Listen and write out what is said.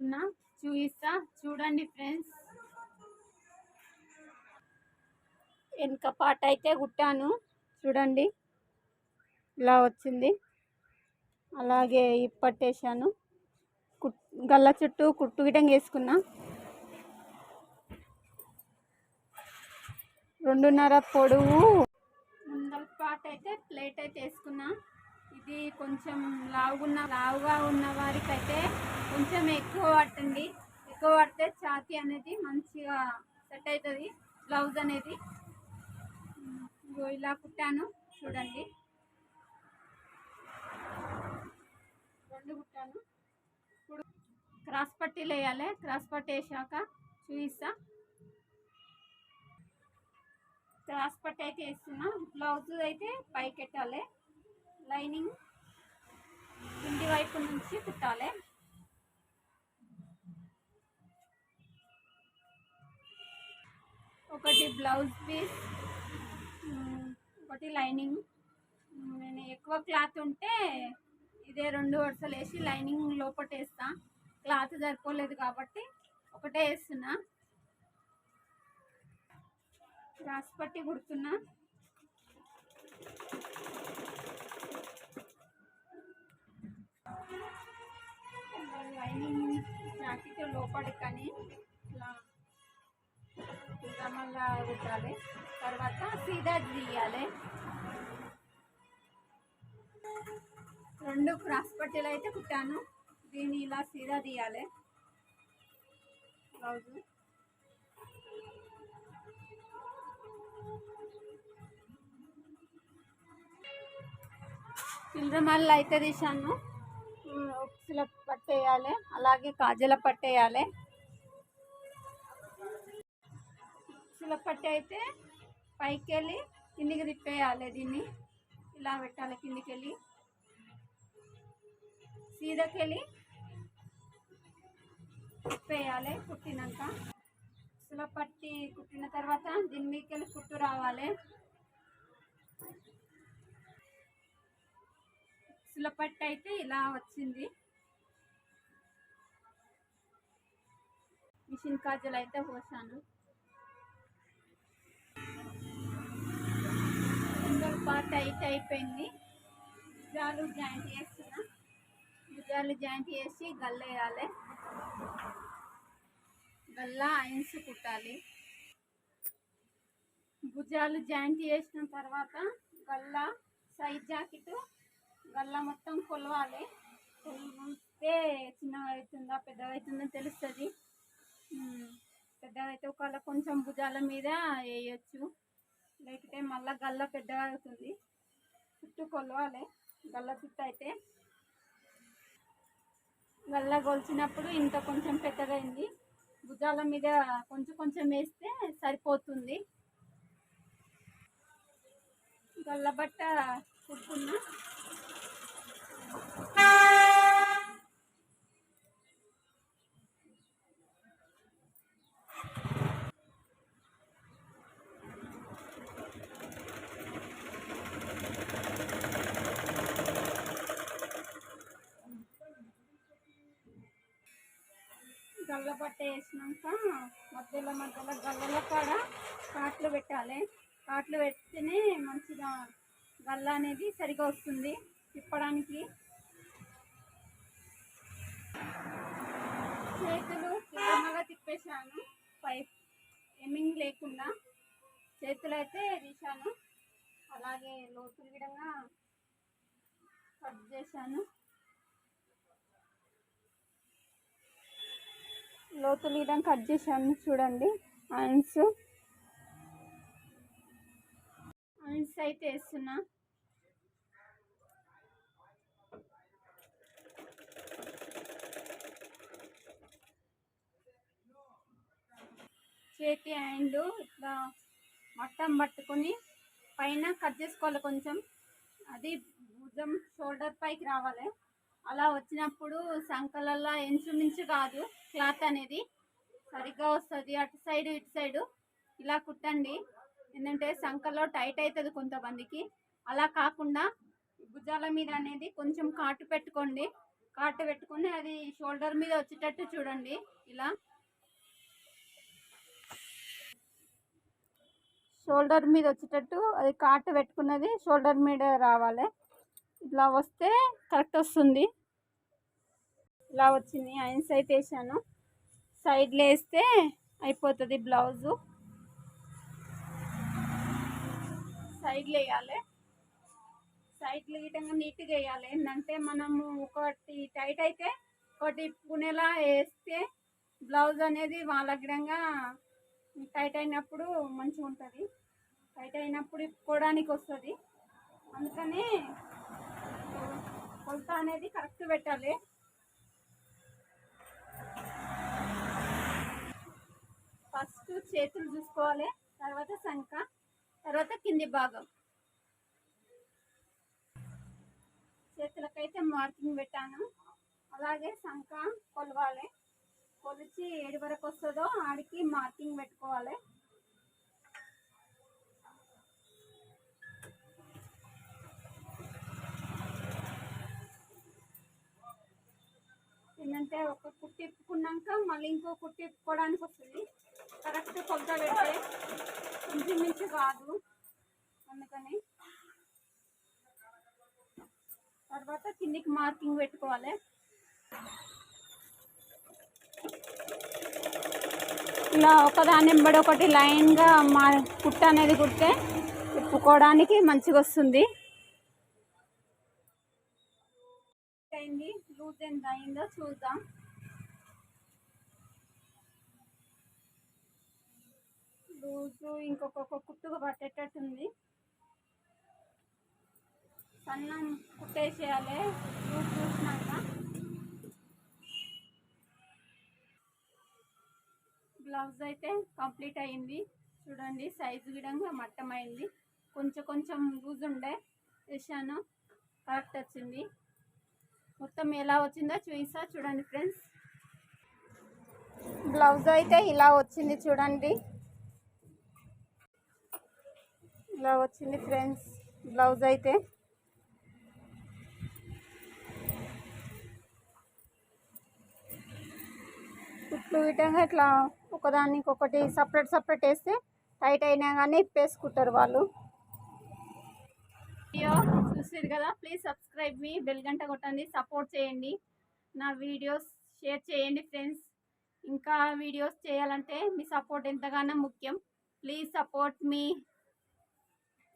ఉన్నా చూపిస్తా చూడండి ఫ్రెండ్స్. వెనక పాట అయితే కుట్టాను చూడండి. ఇలా వచ్చింది. అలాగే ఇప్పట్టేశాను కుట్ గల్ల చుట్టూ కుట్టు గిటంగా వేసుకున్నా రెండున్నర పొడవు. ముందల పాట అయితే ప్లేట్ అయితే వేసుకున్నా. ఇది కొంచెం లావుగున్న లావుగా ఉన్న వారికి అయితే కొంచెం ఎక్కువ పట్టండి. ఎక్కువ పడితే ఛాతీ అనేది మంచిగా సెట్ అవుతుంది బ్లౌజ్ అనేది. ఇలా కుట్టాను చూడండి. రెండు కుట్టాను. ఇప్పుడు క్రాస్ పట్టీలు వేయాలి క్రాస్ పట్టి వేసాక చూపిస్తా. క్రాస్ పట్టి అయితే వేస్తున్నా. బ్లౌజ్ అయితే పైకెట్టాలి. లైనింగ్ కింది వైపు నుంచి కుట్టాలి. ఒకటి బ్లౌజ్ పీస్ ఒకటి లైనింగ్. నేను ఎక్కువ క్లాత్ ఉంటే ఇదే రెండు వరుసలు వేసి లైనింగ్ లోపట వేస్తా. క్లాత్ సరిపోలేదు కాబట్టి ఒకటే వేస్తున్నా. రాసిపట్టి కుడుతున్నా. లైనింగ్ జాకెట్ లోపలి కానీ ఇలా ఇలా మళ్ళా కుట్టాలి తర్వాత సీదా తీయాలి రెండు క్రాస్ పట్టీలు అయితే కుట్టాను. దీన్ని ఇలా సీదా తీయాలి బ్లౌజ్. చిల్లరమల్లి అయితే తీసాను ఉక్సుల పట్టేయాలి అలాగే కాజల పట్టేయాలి. ఉక్సుల పట్టు అయితే పైకి వెళ్ళి కిందికి తిప్పేయాలి దీన్ని. ఇలా పెట్టాలి కిందికి వెళ్ళి సీదకెళ్ళి తిప్పేయాలి కుట్టినాక. ఉక్సుల పట్టి కుట్టిన తర్వాత దీని మీదకి వెళ్ళి కుట్టు రావాలి. ఉక్సుల పట్టు అయితే ఇలా వచ్చింది. మిషన్ కాజలు అయితే పోసాను. సింగల్ పార్ట్ అయితే అయిపోయింది. భుజాలు జాయింట్ చేస్తున్నా. భుజాలు జాయింట్ చేసి గల్ల వేయాలి. గల్ల ఐన్స్ కుట్టాలి. భుజాలు జాయింట్ చేసిన తర్వాత గల్ల సైడ్ జాకెట్ గల్ల మొత్తం కొలవాలి. కొలిస్తే చిన్నగా అవుతుందా పెద్దగా అవుతుందో తెలుస్తుంది. పెద్దగా అయితే ఒకవేళ కొంచెం భుజాల మీద వేయచ్చు. లేకపోతే మళ్ళీ గల్ల పెద్దగా అవుతుంది. చుట్టూ కొలవాలి. గల్ల చుట్టూ అయితే గల్ల కొలిచినప్పుడు ఇంత కొంచెం పెద్దగైంది భుజాల మీద కొంచెం కొంచెం వేస్తే సరిపోతుంది. గల్ల బట్ట కుట్టుకున్నా గల్ల పట్ట వేసినాక మధ్యలో మధ్యలో గల్లల కాడ కాట్లు పెట్టాలి. కాట్లు పెడితేనే మంచిగా గల్ల అనేది సరిగా వస్తుంది తిప్పడానికి. చేతులు తిప్పగా తిప్పేశాను. పైప్ ఎమ్మింగ్ లేకుండా చేతులు అయితే తీశాను. అలాగే లోతులు విధంగా కట్ చేశాను. లోతులు మీద కట్ చేశాను చూడండి. ఐన్స్ ఐన్స్ అయితే వేస్తున్నా. చేతి అండ్ ఇట్లా మట్టం పట్టుకొని పైన కట్ చేసుకోవాలి కొంచెం. అది భుజం షోల్డర్ పైకి రావాలి. అలా వచ్చినప్పుడు సంకలల్లా ఇంచుమించు కాదు క్లాత్ అనేది సరిగ్గా వస్తుంది. అటు సైడ్ ఇటు సైడు ఇలా కుట్టండి. ఏంటంటే సంకలో టైట్ అవుతుంది కొంతమందికి. అలా కాకుండా భుజాల మీద అనేది కొంచెం కాటు పెట్టుకోండి. కాటు పెట్టుకుని అది షోల్డర్ మీద వచ్చేటట్టు చూడండి ఇలా. షోల్డర్ మీద వచ్చేటట్టు అది కాటు పెట్టుకున్నది షోల్డర్ మీద రావాలి. ఇట్లా వస్తే కరెక్ట్ వస్తుంది. ఇలా వచ్చింది ఐన్స్ అయితే వేసాను సైడ్లో వేస్తే అయిపోతుంది బ్లౌజు. సైడ్లో వేయాలి. సైడ్లు గిటంగా నీట్గా వేయాలి. ఏంటంటే మనము ఒకటి టైట్ అయితే ఒకటి పునేలా వేస్తే బ్లౌజ్ అనేది వాళ్ళగ్రంగా టైట్ అయినప్పుడు మంచిగా ఉంటుంది టైట్ అయినప్పుడు ఇప్పుకోవడానికి వస్తుంది. అందుకని కొలత అనేది కరెక్ట్ పెట్టాలి. ఫస్ట్ చేతులు చూసుకోవాలి తర్వాత శంఖ తర్వాత కింది భాగం. చేతులకైతే మార్కింగ్ పెట్టాను. అలాగే శంఖ కొలవాలి. కొలిచి ఏడు వరకు వస్తుందో ఆడికి మార్కింగ్ పెట్టుకోవాలి. ఏంటంటే ఒక కుట్టి ఇప్పుకున్నాక మళ్ళీ ఇంకో కుట్టి ఇప్పుకోవడానికి వస్తుంది. కరెక్ట్ కొలత పెడితే ఇంచుమించు కాదు. అందుకని తర్వాత కిందికి మార్కింగ్ పెట్టుకోవాలి. ఇలా ఒకదాని వెంబడి ఒకటి లైన్గా మా కుట్ట అనేది కుడితే తిప్పుకోవడానికి మంచిగా వస్తుంది. అయింది. లూజ్ ఎంత అయిందో చూద్దాం. లూజు ఇంకొక కుట్టుకు పట్టేటట్టుంది. సన్నం కుట్టేసేయాలి లూజ్ చూసినాక. బ్లౌజ్ అయితే కంప్లీట్ అయింది. చూడండి సైజు విధంగా మట్టమైంది. కొంచెం కొంచెం లూజ్ ఉండే వేసాను కరెక్ట్ వచ్చింది. మొత్తం ఎలా వచ్చిందో చూపిస్తా. చూడండి ఫ్రెండ్స్. బ్లౌజ్ అయితే ఇలా వచ్చింది చూడండి. ఇలా వచ్చింది ఫ్రెండ్స్ బ్లౌజ్ అయితే. ఇట్లు విధంగా ఇట్లా ఒకదానికి ఒకటి సపరేట్ సపరేట్ వేస్తే టైట్ అయినా కానీ ఇప్పేసుకుంటారు వాళ్ళు. చూసారు కదా ప్లీజ్ సబ్స్క్రైబ్ మీ బెల్ గంట కొట్టండి సపోర్ట్ చేయండి. నా వీడియోస్ షేర్ చేయండి ఫ్రెండ్స్ ఇంకా వీడియోస్ చేయాలంటే మీ సపోర్ట్ ఎంతగానో ముఖ్యం. Please support me